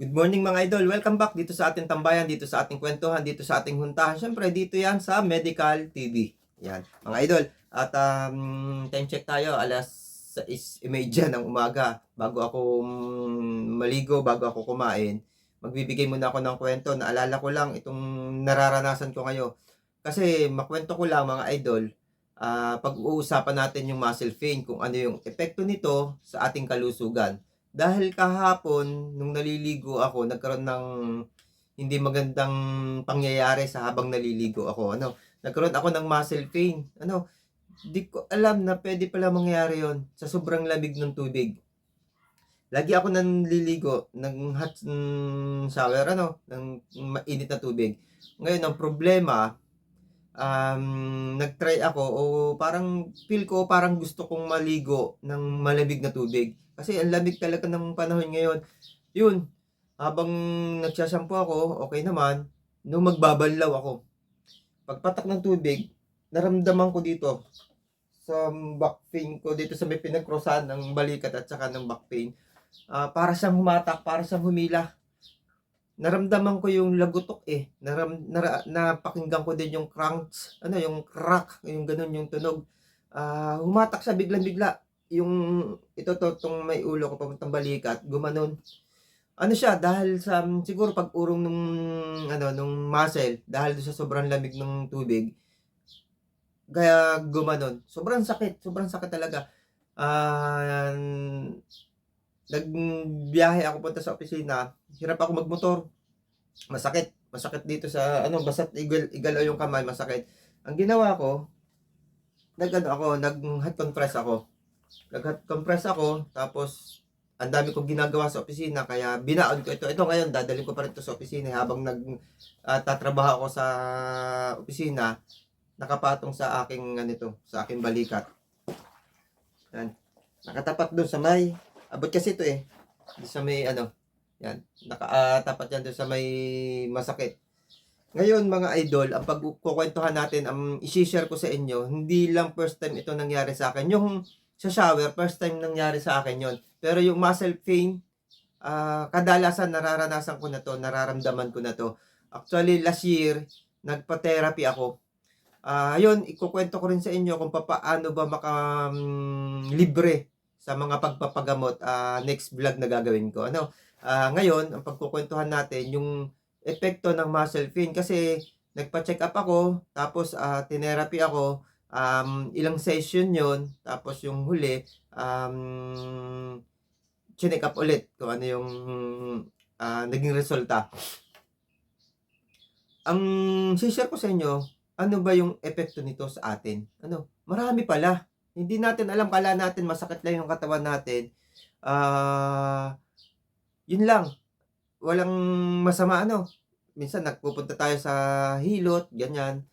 Good morning mga idol. Welcome back dito sa ating tambayan, dito sa ating kwentuhan, dito sa ating huntahan. Siyempre, dito yan sa Medical TV. Yan, mga idol. At um, time check tayo, alas 6.30 ng umaga. Bago ako mm, maligo, bago ako kumain, magbibigay muna ako ng kwento. Naalala ko lang itong nararanasan ko ngayon. Kasi makwento ko lang mga idol, ah, pag-uusapan natin yung muscle pain, kung ano yung epekto nito sa ating kalusugan. Dahil kahapon, nung naliligo ako, nagkaroon ng hindi magandang pangyayari sa habang naliligo ako. Ano, nagkaroon ako ng muscle pain. Ano, di ko alam na pwede pala mangyari yon sa sobrang lamig ng tubig. Lagi ako nanliligo ng hot mm, shower, ano, ng mainit na tubig. Ngayon, ang problema, um, nag-try ako o parang feel ko parang gusto kong maligo ng malamig na tubig. Kasi ang lamig talaga ng panahon ngayon. Yun, habang nagsasampo ako, okay naman. Nung magbabanlaw ako, pagpatak ng tubig, naramdaman ko dito sa back pain ko, dito sa may pinagkrosan ng balikat at saka ng back pain. Ah, para siyang humatak, para siyang humila. Naramdaman ko yung lagutok eh. Naram, nara, napakinggan ko din yung cranks, ano, yung crack, yung ganun yung tunog. Ah, humatak siya biglang-bigla yung ito to tong may ulo ko papuntang balikat gumanon. Ano siya dahil sa siguro pag urong nung ano nung muscle dahil sa sobrang lamig ng tubig kaya gumanon. Sobrang sakit sobrang sakit talaga. Ah nagbiyahe ako punta sa opisina hirap ako magmotor. Masakit masakit dito sa ano basta't igal, igalaw yung kamay masakit. Ang ginawa ko nag ako nag hot compress ako nag compress ako tapos ang dami kong ginagawa sa opisina kaya binaon ko ito. Ito ngayon dadalhin ko pa rin ito sa opisina. Habang nag ah, tatrabaho ako sa opisina nakapatong sa aking ganito sa aking balikat. Yan. Nakatapat doon sa may abot kasi ito eh. Sa may ano yan. Nakatapat yan doon sa may masakit. Ngayon mga idol, ang pagkukwentuhan natin, ang i-share ko sa inyo, hindi lang first time ito nangyari sa akin. Yung sa shower, first time nangyari sa akin yon. Pero yung muscle pain, ah, kadalasan nararanasan ko na to, nararamdaman ko na to. Actually, last year, nagpa-therapy ako. Ah, yun, ikukwento ko rin sa inyo kung paano ba maka mm, libre sa mga pagpapagamot. Ah, next vlog na gagawin ko. Ano? Ah, ngayon, ang pagkukwentuhan natin, yung epekto ng muscle pain kasi nagpa-check up ako, tapos ah, tinerapy ako, um, ilang session yon tapos yung huli um, chinek up ulit kung ano yung ah, naging resulta. Ang share ko sa inyo ano ba yung epekto nito sa atin? Ano? Marami pala. Hindi natin alam kala natin masakit lang yung katawan natin. Ah yun lang. Walang masama ano? Minsan nagpupunta tayo sa hilot ganyan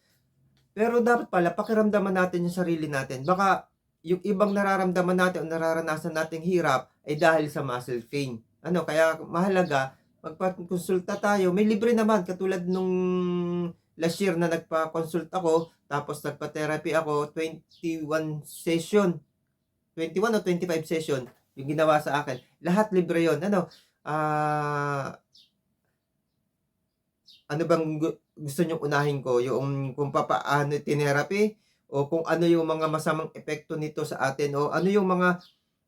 pero dapat pala pakiramdaman natin yung sarili natin. Baka yung ibang nararamdaman natin o nararanasan nating hirap ay dahil sa muscle pain. Ano, kaya mahalaga magpa-consulta tayo. May libre naman katulad nung last year na nagpa-consult ako tapos nagpa-therapy ako 21 session. 21 o 25 session yung ginawa sa akin. Lahat libre 'yon. Ano? Ah ano bang gusto nyong unahin ko? Yung kung papaano tinerapi o kung ano yung mga masamang epekto nito sa atin o ano yung mga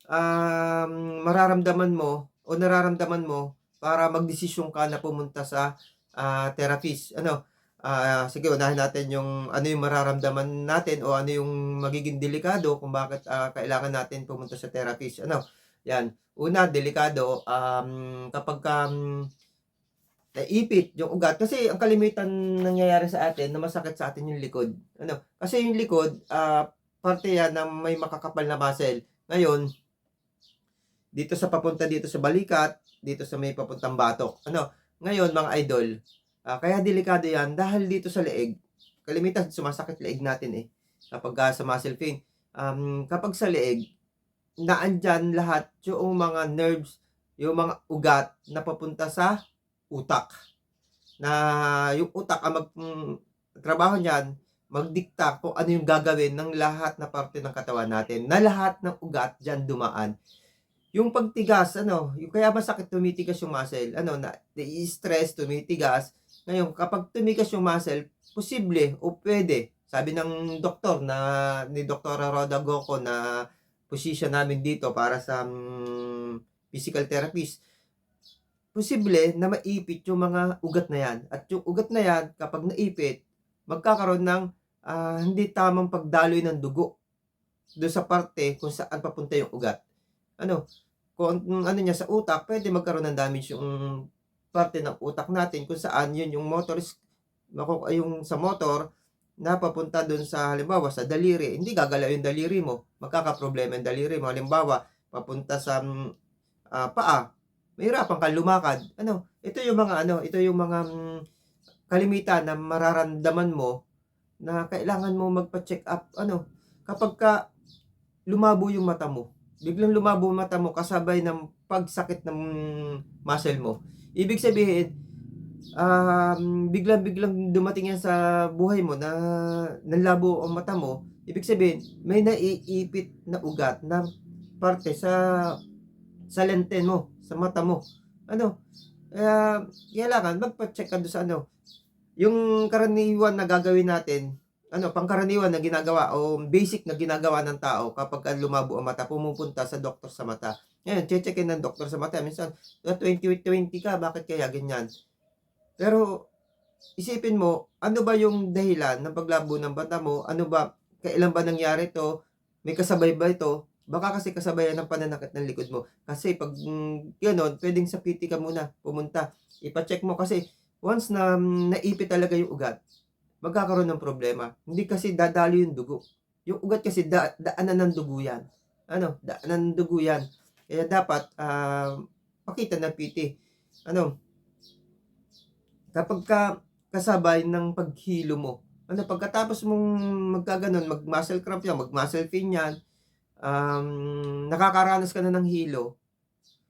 um, mararamdaman mo o nararamdaman mo para magdesisyon ka na pumunta sa ah, therapist. Ano? Ah, sige, unahin natin yung ano yung mararamdaman natin o ano yung magiging delikado kung bakit ah, kailangan natin pumunta sa therapist. Ano? Yan. Una, delikado um, kapag um, naipit yung ugat kasi ang kalimitan nangyayari sa atin na masakit sa atin yung likod. Ano? Kasi yung likod, ah parte yan na may makakapal na muscle. Ngayon, dito sa papunta dito sa balikat, dito sa may papuntang batok. Ano? Ngayon, mga idol, ah, kaya delikado yan dahil dito sa leeg, kalimitan sumasakit leeg natin eh. Kapag ah, sa muscle pain. Um, kapag sa leeg, naandyan lahat yung mga nerves, yung mga ugat na papunta sa utak. Na yung utak ang mag mm, trabaho niyan, magdikta kung ano yung gagawin ng lahat na parte ng katawan natin. Na lahat ng ugat diyan dumaan. yung pagtigas, ano, yung kaya masakit tumitigas yung muscle, ano, na, stress tumitigas. Ngayon, kapag tumigas yung muscle, posible o pwede, sabi ng doktor na, ni Dr. Roda Goco na position namin dito para sa mm, physical therapist, posible na maipit yung mga ugat na yan. At yung ugat na yan, kapag naipit, magkakaroon ng ah, hindi tamang pagdaloy ng dugo doon sa parte kung saan papunta yung ugat. Ano, kung ano niya sa utak, pwede magkaroon ng damage yung parte ng utak natin kung saan yun yung motor yung sa motor na papunta doon sa halimbawa sa daliri, hindi gagalaw yung daliri mo, magkakaproblema yung daliri mo. Halimbawa, papunta sa ah, paa, mahirapan kang lumakad. Ano, ito yung mga ano, ito yung mga mm, kalimitan na mararamdaman mo na kailangan mo magpa-check up. Ano, kapag ka lumabo yung mata mo, biglang lumabo yung mata mo kasabay ng pagsakit ng muscle mo. Ibig sabihin, um, biglang-biglang dumating yan sa buhay mo na nanlabo ang mata mo, ibig sabihin, may naiipit na ugat na parte sa sa lente mo, sa mata mo. Ano? Kaya, kailangan magpa-check ka doon sa ano. Yung karaniwan na gagawin natin, ano, pangkaraniwan na ginagawa o basic na ginagawa ng tao kapag ka lumabo ang mata, pumupunta sa doktor sa mata. Ngayon, checkin ng doktor sa mata. Minsan, 20-20 ka, bakit kaya ganyan? Pero, isipin mo, ano ba yung dahilan ng paglabo ng mata mo? Ano ba, kailan ba nangyari to? May kasabay ba ito? Baka kasi kasabayan ng pananakit ng likod mo. Kasi pag mm, gano'n, pwedeng sa PT ka muna, pumunta. Ipacheck mo kasi once na mm, naipit talaga yung ugat, magkakaroon ng problema. Hindi kasi dadalo yung dugo. Yung ugat kasi da, daanan ng dugo yan. Ano, daanan ng dugo yan. Kaya dapat ah, pakita ng PT. Ano, kapag ka kasabay ng paghilo mo, ano, pagkatapos mong magkaganon, mag-muscle cramp yan, mag-muscle pain yan, um, nakakaranas ka na ng hilo,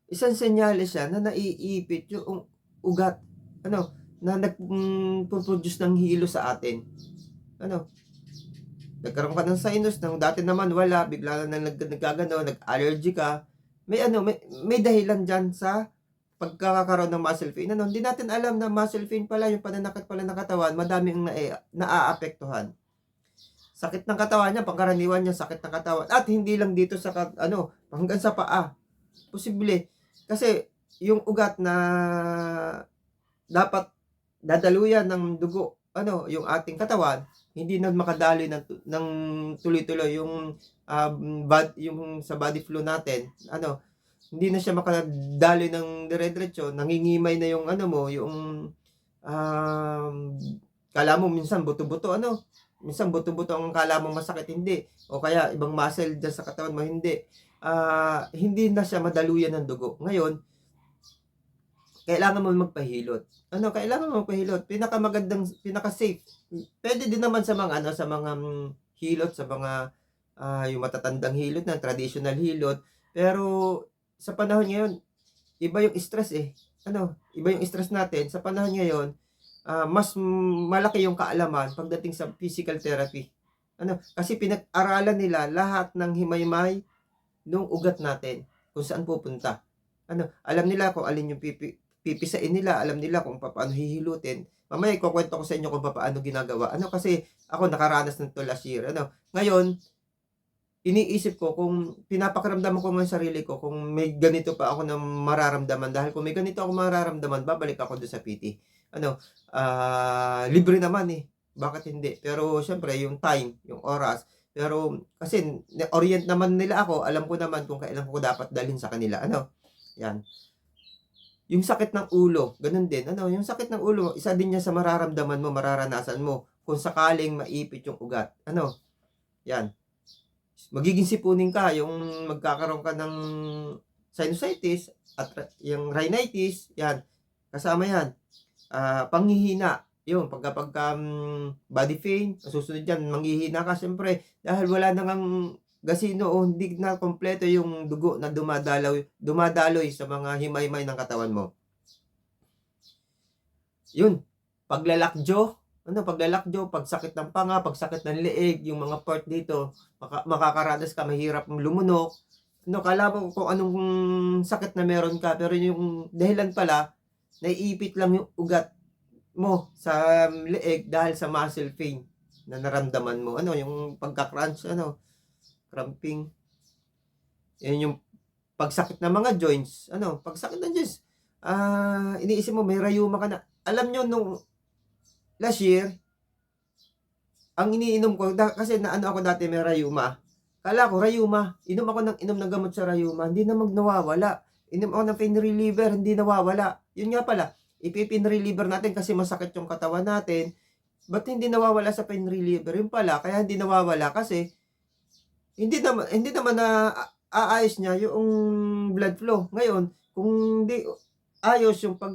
isang senyales siya na naiipit yung ugat, ano, na nag-produce ng hilo sa atin. Ano, nagkaroon ka ng sinus, nang dati naman wala, bigla na nag, nagkagano, nag-allergy ka, may ano, may, may dahilan dyan sa pagkakaroon ng muscle pain. Ano, hindi natin alam na muscle pain pala, yung pananakit pala ng katawan, madami ang na, naaapektuhan. Sakit ng katawan niya, pangkaraniwan niya, sakit ng katawan. At hindi lang dito sa, ano, hanggang sa paa. Posible. Kasi, yung ugat na dapat dadaluyan ng dugo, ano, yung ating katawan, hindi na makadali ng, ng tuloy-tuloy yung, um, bad, yung sa body flow natin, ano, hindi na siya makadali ng dire-diretso, nangingimay na yung ano mo, yung um, kala mo minsan buto-buto ano, minsan buto-buto ang kala mo masakit, hindi. O kaya ibang muscle dyan sa katawan mo, hindi. Ah, hindi na siya madaluyan ng dugo. Ngayon, kailangan mo magpahilot. Ano, kailangan mo magpahilot. Pinakamagandang, pinaka-safe. Pwede din naman sa mga ano, sa mga mm, hilot, sa mga ah, yung matatandang hilot na traditional hilot. Pero sa panahon ngayon, iba yung stress eh. Ano, iba yung stress natin. Sa panahon ngayon, ah, mas malaki yung kaalaman pagdating sa physical therapy. Ano, kasi pinag-aralan nila lahat ng himaymay ng ugat natin kung saan pupunta. Ano, alam nila kung alin yung pipi, pipisain nila, alam nila kung paano hihilutin. Mamaya ikukwento ko sa inyo kung paano ginagawa. Ano kasi ako nakaranas ng to last year. Ano, ngayon, iniisip ko kung pinapakaramdaman ko ng sarili ko kung may ganito pa ako na mararamdaman dahil kung may ganito ako mararamdaman babalik ako doon sa PT ano ah libre naman eh. Bakit hindi? Pero syempre yung time yung oras. Pero kasi orient naman nila ako. Alam ko naman kung kailan ko dapat dalhin sa kanila ano. Yan. Yung sakit ng ulo ganun din. Ano yung sakit ng ulo isa din yan sa mararamdaman mo mararanasan mo. Kung sakaling maipit yung ugat ano. Yan. Magiging sipunin ka, yung magkakaroon ka ng sinusitis at yung rhinitis, yan, kasama yan. Ah, panghihina, yun, pagka pagka um, body pain, ang susunod yan, manghihina ka, syempre, dahil wala na ngang gasino o hindi na kompleto yung dugo na dumadalaw, dumadaloy sa mga himaymay ng katawan mo. Yun, paglalakjo, ano, paglalakjo, pagsakit ng panga, pagsakit ng leeg, yung mga part dito, maka, makakaranas ka, mahirap lumunok, no, kala mo kung anong sakit na meron ka, pero yung dahilan pala, naiipit lang yung ugat mo sa leeg dahil sa muscle pain na naramdaman mo. Ano, yung pagka-crunch, ano, cramping. Yan yung pagsakit ng mga joints. Ano, pagsakit ng joints, ah, iniisip mo, may rayuma ka na. Alam nyo, nung last year, ang iniinom ko, da, kasi na ano ako dati may rayuma. Kala ko, rayuma. Inom ako ng inom ng gamot sa rayuma. Hindi na magnawawala. Inom ako ng pain reliever, hindi nawawala. Yun nga pala, ipipin reliever natin kasi masakit yung katawan natin. Ba't hindi nawawala sa pain reliever? Yun pala, kaya hindi nawawala kasi hindi naman, hindi naman na aayos niya yung blood flow. Ngayon, kung di ayos yung pag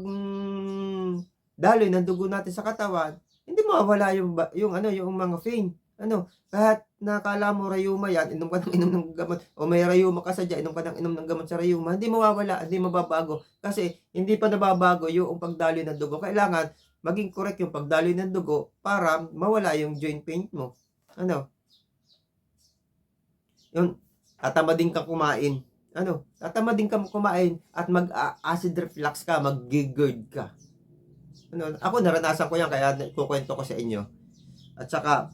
daloy ng dugo natin sa katawan, hindi mawawala yung yung ano yung mga pain. Ano, kahit nakala mo rayuma yan, inom ka ng inom ng gamot, o may rayuma ka sa dyan, inom ka ng inom ng gamot sa rayuma, hindi mawawala, hindi mababago. Kasi hindi pa nababago yung pagdaloy ng dugo. Kailangan maging correct yung pagdaloy ng dugo para mawala yung joint pain mo. Ano? Yung tatamadin ka kumain. Ano? Tatamadin ka kumain at mag-acid reflux ka, mag-gigerd ka. Ano? Ako naranasan ko yan kaya kukwento ko sa inyo. At saka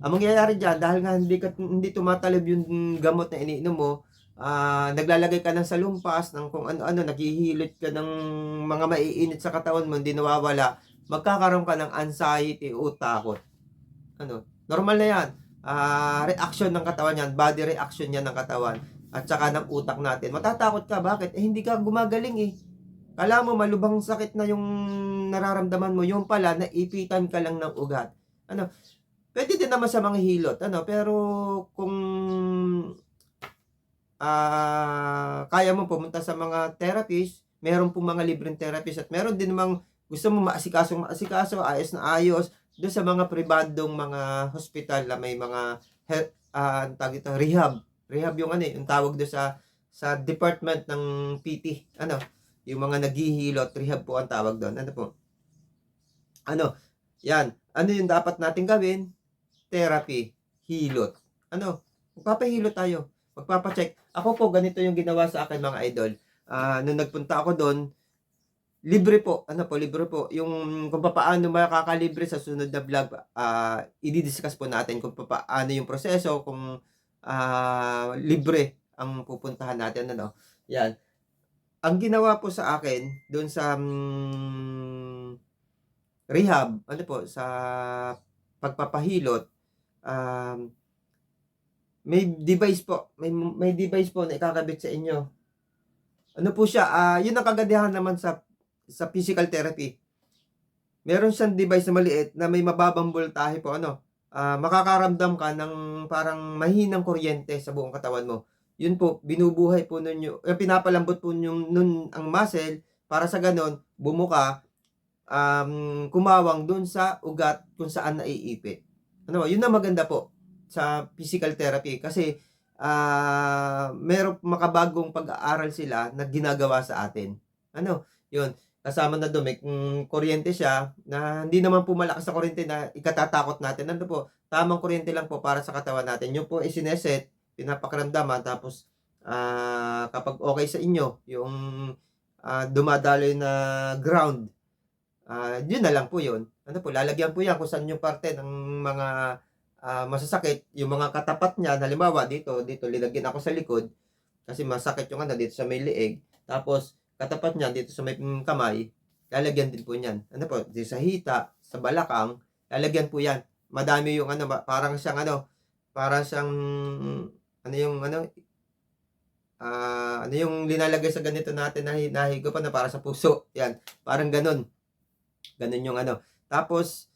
ang mangyayari diyan dahil nga hindi ka hindi tumatalab yung gamot na iniinom mo, ah naglalagay ka ng salumpas ng kung ano-ano, naghihilot ka ng mga maiinit sa katawan mo, hindi nawawala, magkakaroon ka ng anxiety o takot. Ano? Normal na 'yan. Ah, reaction ng katawan 'yan, body reaction 'yan ng katawan at saka ng utak natin. Matatakot ka, bakit? Eh hindi ka gumagaling eh. Kala mo malubhang sakit na yung nararamdaman mo, yung pala naipitan ka lang ng ugat. Ano? Pwede din naman sa mga hilot, ano, pero kung ah kaya mo pumunta sa mga therapist, meron pong mga libreng therapist at meron din namang gusto mo maasikaso maasikaso, ayos na ayos, doon sa mga pribadong mga hospital na may mga health, ang tawag ito, rehab. Rehab yung ano eh, yung tawag doon sa sa department ng PT. Ano, yung mga naghihilot, rehab po ang tawag doon. Ano po? Ano? Yan. Ano yung dapat natin gawin? Therapy. Hilot. Ano? Magpapahilot tayo. Magpapacheck. Ako po, ganito yung ginawa sa akin mga idol. Ah, nung nagpunta ako doon, libre po. Ano po, libre po. Yung kung paano makakalibre sa sunod na vlog, ah, i-discuss po natin kung paano yung proseso, kung ah, libre ang pupuntahan natin. Ano? Yan. Ang ginawa po sa akin, doon sa mm, rehab, ano po, sa pagpapahilot, um, may device po, may, may device po na ikakabit sa inyo. Ano po siya, ah yun ang kagandahan naman sa sa physical therapy. Meron siyang device na maliit na may mababang voltahe po, ano, ah makakaramdam ka ng parang mahinang kuryente sa buong katawan mo. Yun po, binubuhay po nun yung, eh, pinapalambot po yung, nun ang muscle para sa ganon, bumuka, um, kumawang dun sa ugat kung saan naiipit. Ano, yun ang maganda po sa physical therapy kasi ah meron makabagong pag-aaral sila na ginagawa sa atin. Ano, yun, kasama na doon, may mm, kuryente siya na hindi naman po malakas na kuryente na ikatatakot natin. Ano po, tamang kuryente lang po para sa katawan natin. Yung po isineset, pinapakiramdaman, tapos ah kapag okay sa inyo, yung ah, dumadaloy na ground, ah yun na lang po yun. Ano po, lalagyan po yan kung saan yung parte ng mga ah, masasakit, yung mga katapat niya, halimbawa dito, dito, linagyan ako sa likod, kasi masakit yung ano, dito sa may liig, tapos katapat niya, dito sa may mm, kamay, lalagyan din po niyan. Ano po, dito sa hita, sa balakang, lalagyan po yan. Madami yung ano, parang siyang ano, parang siyang, ano yung ano, ah ano yung linalagay sa ganito natin na nahigo pa na para sa puso. Yan, parang ganun. Ganun yung ano. Tapos,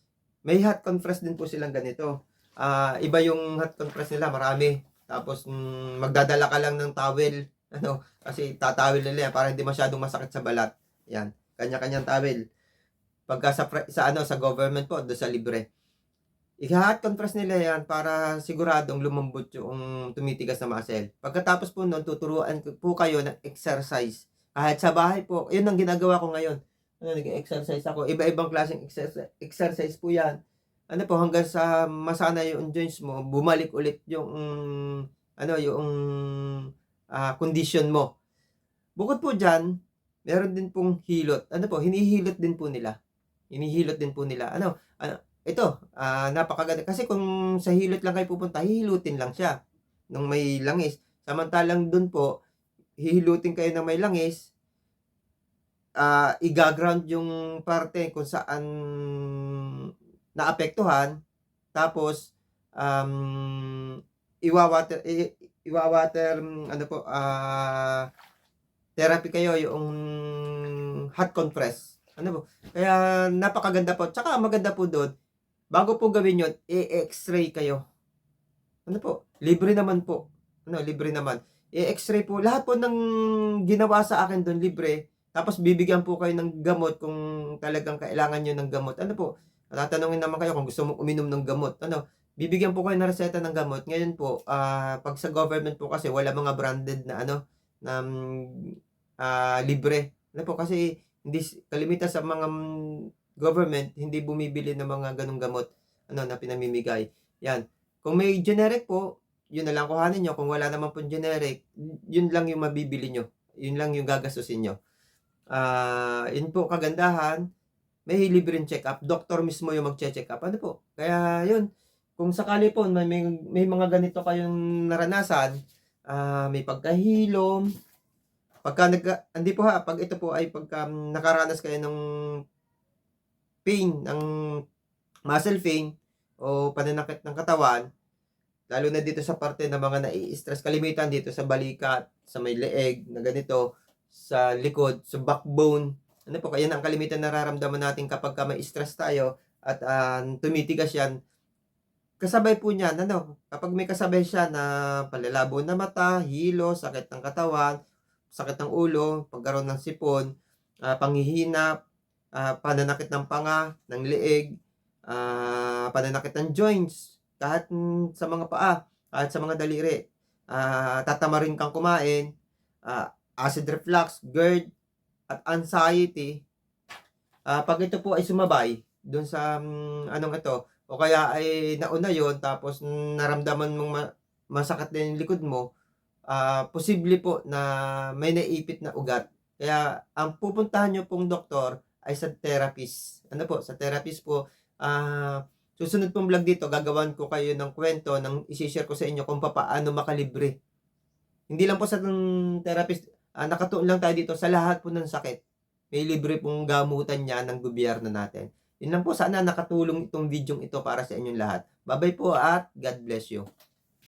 may hot compress din po silang ganito. Ah, iba yung hot compress nila, marami. Tapos mm, magdadala ka lang ng towel, ano, kasi tatawel nila para hindi masyadong masakit sa balat. Yan, kanya-kanyang towel. Pagka sa, sa ano, sa government po, do sa libre. I-hot compress nila yan para siguradong lumambot yung tumitigas na muscle. Pagkatapos po nun, tuturuan po kayo ng exercise. Kahit sa bahay po, yun ang ginagawa ko ngayon. Ano, nag-exercise ako. Iba-ibang klaseng exercise, exercise po yan ano po hanggang sa masana yung joints mo, bumalik ulit yung mm, ano yung ah, condition mo. Bukod po dyan, meron din pong hilot. Ano po, hinihilot din po nila. Hinihilot din po nila. Ano, ano ito, ah, napakaganda. Kasi kung sa hilot lang kayo pupunta, hihilutin lang siya nung may langis. Samantalang dun po, hihilutin kayo ng may langis, ah igaground yung parte kung saan naapektuhan, tapos, um, iwawater, i, iwawater, ano po, ah, therapy kayo, yung hot compress. Ano po, kaya napakaganda po. Tsaka maganda po doon, bago po gawin yun, i-x-ray kayo. Ano po, libre naman po. Ano, libre naman. I-x-ray po, lahat po ng ginawa sa akin doon, libre. Tapos bibigyan po kayo ng gamot kung talagang kailangan nyo ng gamot. Ano po, tatanungin naman kayo kung gusto mong uminom ng gamot. Ano, bibigyan po kayo ng reseta ng gamot. Ngayon po, ah, pag sa government po kasi wala mga branded na ano, na ah, libre. Ano po, kasi hindi kalimitan sa mga mm, government hindi bumibili ng mga ganong gamot ano na pinamimigay. Yan. Kung may generic po, yun na lang kuhanin nyo. Kung wala naman po generic, yun lang yung mabibili nyo. Yun lang yung gagastusin nyo. Ah, yun po kagandahan. May libreng check-up. Doktor mismo yung magche-check up. Ano po? Kaya yun. Kung sakali po may, may, may mga ganito kayong naranasan, ah, may pagkahilom, pagka nag, hindi po ha, pag ito po ay pagka um, nakaranas kayo ng pain, ng muscle pain, o pananakit ng katawan, lalo na dito sa parte ng mga nai-stress, kalimitan dito sa balikat, sa may leeg, na ganito, sa likod, sa backbone. Ano po, kaya ang kalimitan nararamdaman natin kapag ka may stress tayo at ah, tumitigas yan. Kasabay po niyan, ano, kapag may kasabay siya na palalabo na mata, hilo, sakit ng katawan, sakit ng ulo, pagkaroon ng sipon, ah, panghihinap, ah, pananakit ng panga, ng leeg, ah, pananakit ng joints, kahit mm, sa mga paa, kahit sa mga daliri, ah, tatamarin kang kumain, ah, acid reflux, GERD, at anxiety, ah, pag ito po ay sumabay, doon sa mm, anong ito, o kaya ay nauna yon tapos naramdaman mong ma- masakit na yung likod mo, ah, posible po na may naipit na ugat. Kaya ang pupuntahan nyo pong doktor ay sa therapist. Ano po, sa therapist po, ah, susunod pong vlog dito, gagawan ko kayo ng kwento, ng isi-share ko sa inyo kung paano makalibre. Hindi lang po sa mm, therapist, ah, nakatuon lang tayo dito sa lahat po ng sakit. May libre pong gamutan niya ng gobyerno natin. Yun lang po, sana nakatulong itong video ito para sa inyong lahat. Bye-bye po at God bless you.